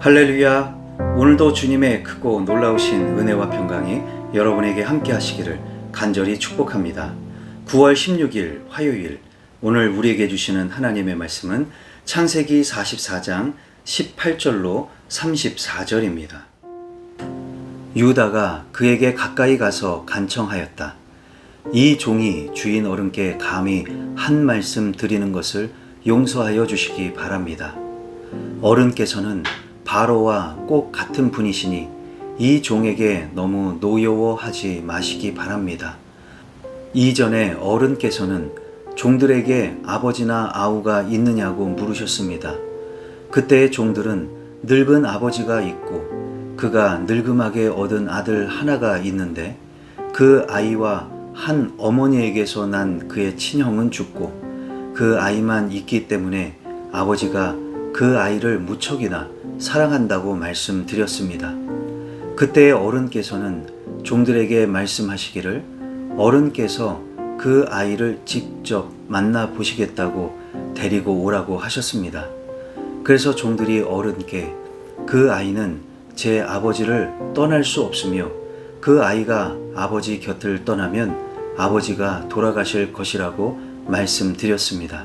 할렐루야. 오늘도 주님의 크고 놀라우신 은혜와 평강이 여러분에게 함께 하시기를 간절히 축복합니다. 9월 16일 화요일 오늘 우리에게 주시는 하나님의 말씀은 창세기 44장 18절로 34절입니다. 유다가 그에게 가까이 가서 간청하였다. 이 종이 주인 어른께 감히 한 말씀 드리는 것을 용서하여 주시기 바랍니다. 어른께서는 바로와 꼭 같은 분이시니 이 종에게 너무 노여워하지 마시기 바랍니다. 이전에 어른께서는 종들에게 아버지나 아우가 있느냐고 물으셨습니다. 그때의 종들은 늙은 아버지가 있고 그가 늙음하게 얻은 아들 하나가 있는데 그 아이와 한 어머니에게서 난 그의 친형은 죽고 그 아이만 있기 때문에 아버지가 그 아이를 무척이나 사랑한다고 말씀드렸습니다. 그때의 어른께서는 종들에게 말씀하시기를 어른께서 그 아이를 직접 만나 보시겠다고 데리고 오라고 하셨습니다. 그래서 종들이 어른께 그 아이는 제 아버지를 떠날 수 없으며 그 아이가 아버지 곁을 떠나면 아버지가 돌아가실 것이라고 말씀드렸습니다.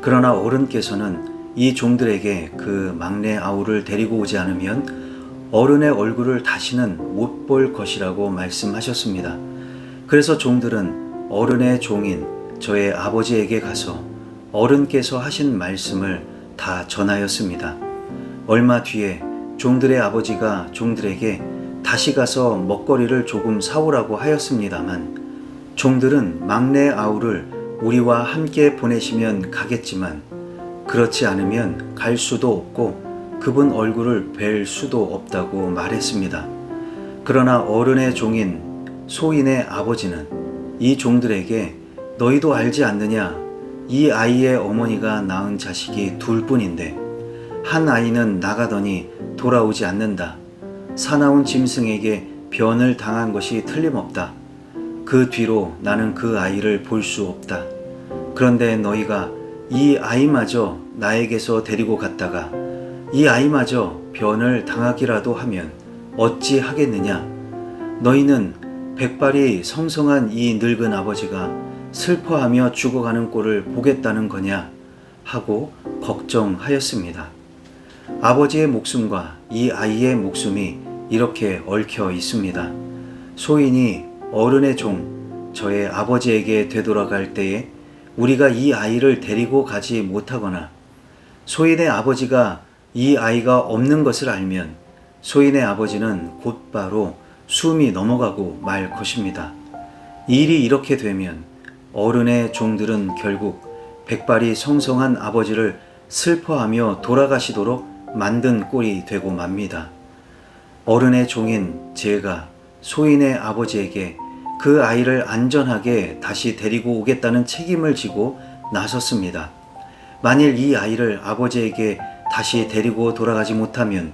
그러나 어른께서는 이 종들에게 그 막내 아우를 데리고 오지 않으면 어른의 얼굴을 다시는 못 볼 것이라고 말씀하셨습니다. 그래서 종들은 어른의 종인 저의 아버지에게 가서 어른께서 하신 말씀을 다 전하였습니다. 얼마 뒤에 종들의 아버지가 종들에게 다시 가서 먹거리를 조금 사오라고 하였습니다만 종들은 막내 아우를 우리와 함께 보내시면 가겠지만 그렇지 않으면 갈 수도 없고 그분 얼굴을 뵐 수도 없다고 말했습니다. 그러나 어른의 종인 소인의 아버지는 이 종들에게 너희도 알지 않느냐? 이 아이의 어머니가 낳은 자식이 둘 뿐인데 한 아이는 나가더니 돌아오지 않는다. 사나운 짐승에게 변을 당한 것이 틀림없다. 그 뒤로 나는 그 아이를 볼 수 없다. 그런데 너희가 이 아이마저 나에게서 데리고 갔다가 이 아이마저 변을 당하기라도 하면 어찌 하겠느냐? 너희는 백발이 성성한 이 늙은 아버지가 슬퍼하며 죽어가는 꼴을 보겠다는 거냐? 하고 걱정하였습니다. 아버지의 목숨과 이 아이의 목숨이 이렇게 얽혀 있습니다. 소인이 어른의 종, 저의 아버지에게 되돌아갈 때에 우리가 이 아이를 데리고 가지 못하거나 소인의 아버지가 이 아이가 없는 것을 알면 소인의 아버지는 곧바로 숨이 넘어가고 말 것입니다. 일이 이렇게 되면 어른의 종들은 결국 백발이 성성한 아버지를 슬퍼하며 돌아가시도록 만든 꼴이 되고 맙니다. 어른의 종인 제가 소인의 아버지에게 그 아이를 안전하게 다시 데리고 오겠다는 책임을 지고 나섰습니다. 만일 이 아이를 아버지에게 다시 데리고 돌아가지 못하면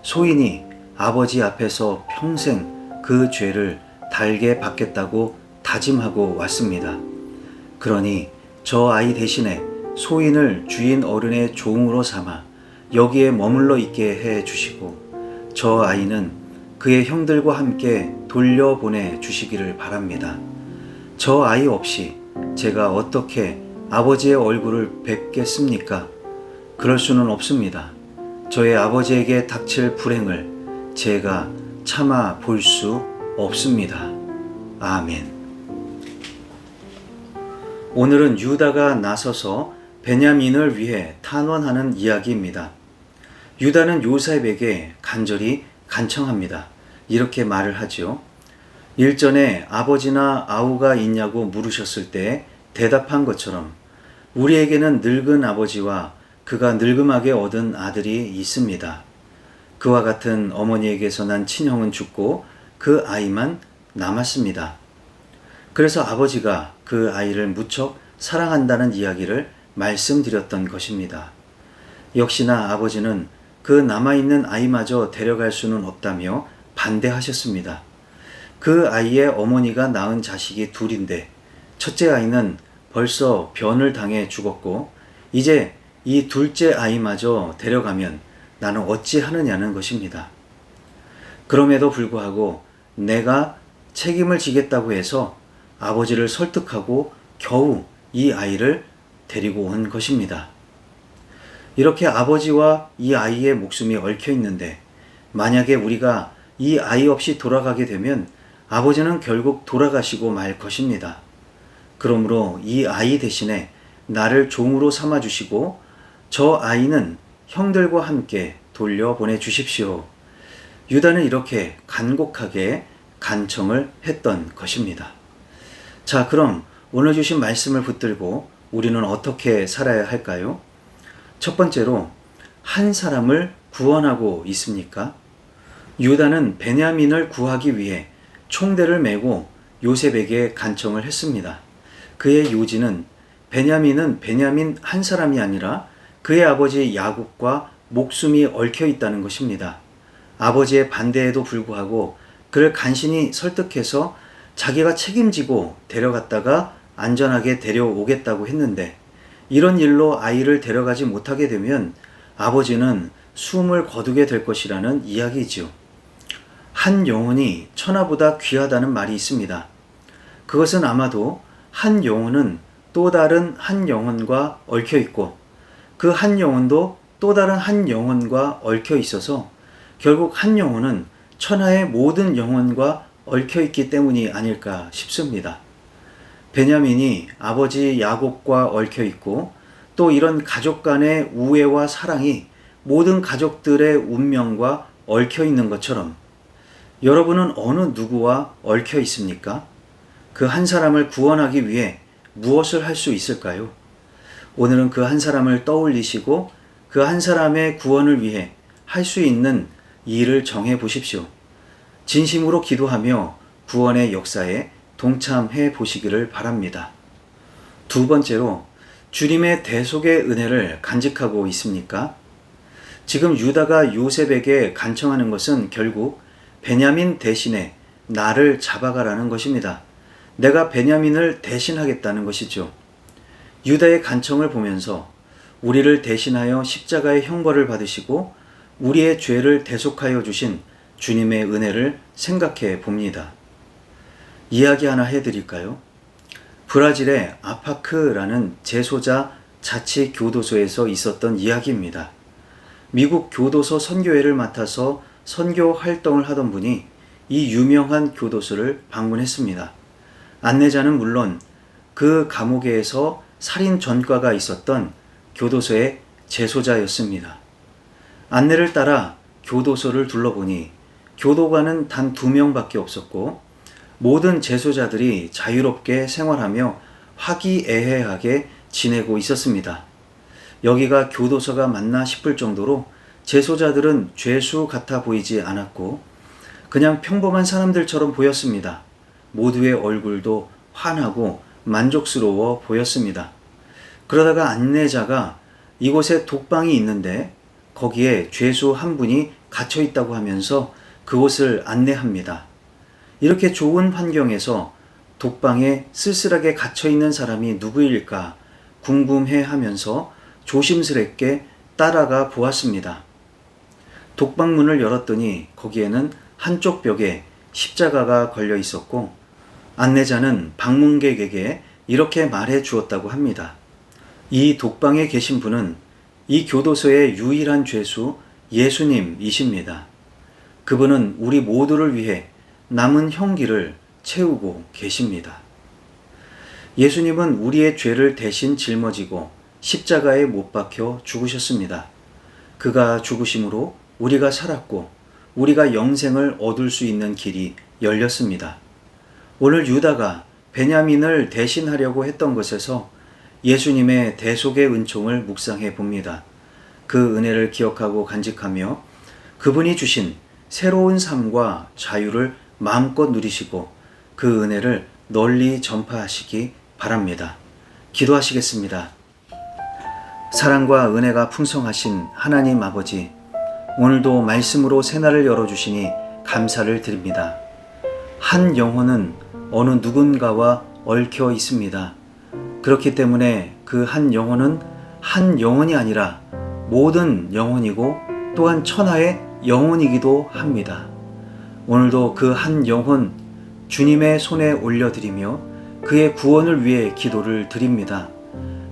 소인이 아버지 앞에서 평생 그 죄를 달게 받겠다고 다짐하고 왔습니다. 그러니 저 아이 대신에 소인을 주인 어른의 종으로 삼아 여기에 머물러 있게 해 주시고 저 아이는 그의 형들과 함께 돌려보내 주시기를 바랍니다. 저 아이 없이 제가 어떻게 아버지의 얼굴을 뵙겠습니까? 그럴 수는 없습니다. 저의 아버지에게 닥칠 불행을 제가 참아 볼 수 없습니다. 아멘. 오늘은 유다가 나서서 베냐민을 위해 탄원하는 이야기입니다. 유다는 요셉에게 간절히 간청합니다. 이렇게 말을 하지요. 일전에 아버지나 아우가 있냐고 물으셨을 때 대답한 것처럼 우리에게는 늙은 아버지와 그가 늙음하게 얻은 아들이 있습니다. 그와 같은 어머니에게서 난 친형은 죽고 그 아이만 남았습니다. 그래서 아버지가 그 아이를 무척 사랑한다는 이야기를 말씀드렸던 것입니다. 역시나 아버지는 그 남아있는 아이마저 데려갈 수는 없다며 반대하셨습니다. 그 아이의 어머니가 낳은 자식이 둘인데 첫째 아이는 벌써 변을 당해 죽었고 이제 이 둘째 아이마저 데려가면 나는 어찌 하느냐는 것입니다. 그럼에도 불구하고 내가 책임을 지겠다고 해서 아버지를 설득하고 겨우 이 아이를 데리고 온 것입니다. 이렇게 아버지와 이 아이의 목숨이 얽혀 있는데 만약에 우리가 이 아이 없이 돌아가게 되면 아버지는 결국 돌아가시고 말 것입니다. 그러므로 이 아이 대신에 나를 종으로 삼아 주시고 저 아이는 형들과 함께 돌려보내 주십시오. 유다는 이렇게 간곡하게 간청을 했던 것입니다. 자, 그럼 오늘 주신 말씀을 붙들고 우리는 어떻게 살아야 할까요? 첫 번째로 한 사람을 구원하고 있습니까? 유다는 베냐민을 구하기 위해 총대를 메고 요셉에게 간청을 했습니다. 그의 요지는 베냐민은 베냐민 한 사람이 아니라 그의 아버지 야곱과 목숨이 얽혀 있다는 것입니다. 아버지의 반대에도 불구하고 그를 간신히 설득해서 자기가 책임지고 데려갔다가 안전하게 데려오겠다고 했는데 이런 일로 아이를 데려가지 못하게 되면 아버지는 숨을 거두게 될 것이라는 이야기지요. 한 영혼이 천하보다 귀하다는 말이 있습니다. 그것은 아마도 한 영혼은 또 다른 한 영혼과 얽혀 있고 그 한 영혼도 또 다른 한 영혼과 얽혀 있어서 결국 한 영혼은 천하의 모든 영혼과 얽혀 있기 때문이 아닐까 싶습니다. 베냐민이 아버지 야곱과 얽혀 있고 또 이런 가족 간의 우애와 사랑이 모든 가족들의 운명과 얽혀 있는 것처럼 여러분은 어느 누구와 얽혀 있습니까? 그 한 사람을 구원하기 위해 무엇을 할 수 있을까요? 오늘은 그 한 사람을 떠올리시고 그 한 사람의 구원을 위해 할 수 있는 일을 정해 보십시오. 진심으로 기도하며 구원의 역사에 동참해 보시기를 바랍니다. 두 번째로 주님의 대속의 은혜를 간직하고 있습니까? 지금 유다가 요셉에게 간청하는 것은 결국 베냐민 대신에 나를 잡아가라는 것입니다. 내가 베냐민을 대신하겠다는 것이죠. 유다의 간청을 보면서 우리를 대신하여 십자가의 형벌을 받으시고 우리의 죄를 대속하여 주신 주님의 은혜를 생각해 봅니다. 이야기 하나 해드릴까요? 브라질의 아파크라는 재소자 자치 교도소에서 있었던 이야기입니다. 미국 교도소 선교회를 맡아서 선교 활동을 하던 분이 이 유명한 교도소를 방문했습니다. 안내자는 물론 그 감옥에서 살인 전과가 있었던 교도소의 재소자였습니다. 안내를 따라 교도소를 둘러보니 교도관은 단 두 명밖에 없었고 모든 재소자들이 자유롭게 생활하며 화기애애하게 지내고 있었습니다. 여기가 교도소가 맞나 싶을 정도로 재소자들은 죄수 같아 보이지 않았고 그냥 평범한 사람들처럼 보였습니다. 모두의 얼굴도 환하고 만족스러워 보였습니다. 그러다가 안내자가 이곳에 독방이 있는데 거기에 죄수 한 분이 갇혀 있다고 하면서 그곳을 안내합니다. 이렇게 좋은 환경에서 독방에 쓸쓸하게 갇혀 있는 사람이 누구일까 궁금해 하면서 조심스럽게 따라가 보았습니다. 독방문을 열었더니 거기에는 한쪽 벽에 십자가가 걸려 있었고 안내자는 방문객에게 이렇게 말해 주었다고 합니다. 이 독방에 계신 분은 이 교도소의 유일한 죄수 예수님이십니다. 그분은 우리 모두를 위해 남은 형기를 채우고 계십니다. 예수님은 우리의 죄를 대신 짊어지고 십자가에 못 박혀 죽으셨습니다. 그가 죽으심으로 우리가 살았고 우리가 영생을 얻을 수 있는 길이 열렸습니다. 오늘 유다가 베냐민을 대신하려고 했던 것에서 예수님의 대속의 은총을 묵상해 봅니다. 그 은혜를 기억하고 간직하며 그분이 주신 새로운 삶과 자유를 마음껏 누리시고 그 은혜를 널리 전파하시기 바랍니다. 기도하시겠습니다. 사랑과 은혜가 풍성하신 하나님 아버지, 오늘도 말씀으로 새날을 열어주시니 감사를 드립니다. 한 영혼은 어느 누군가와 얽혀 있습니다. 그렇기 때문에 그 한 영혼은 한 영혼이 아니라 모든 영혼이고 또한 천하의 영혼이기도 합니다. 오늘도 그 한 영혼 주님의 손에 올려드리며 그의 구원을 위해 기도를 드립니다.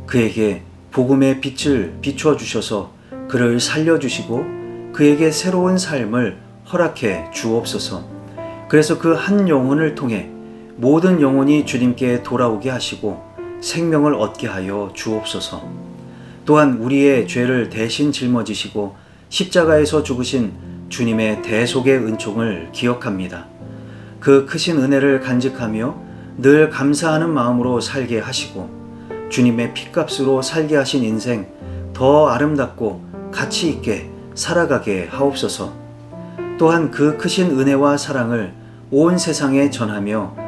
그에게 복음의 빛을 비추어 주셔서 그를 살려주시고 그에게 새로운 삶을 허락해 주옵소서. 그래서 그 한 영혼을 통해 모든 영혼이 주님께 돌아오게 하시고 생명을 얻게 하여 주옵소서. 또한 우리의 죄를 대신 짊어지시고 십자가에서 죽으신 주님의 대속의 은총을 기억합니다. 그 크신 은혜를 간직하며 늘 감사하는 마음으로 살게 하시고 주님의 피값으로 살게 하신 인생 더 아름답고 가치 있게 살아가게 하옵소서. 또한 그 크신 은혜와 사랑을 온 세상에 전하며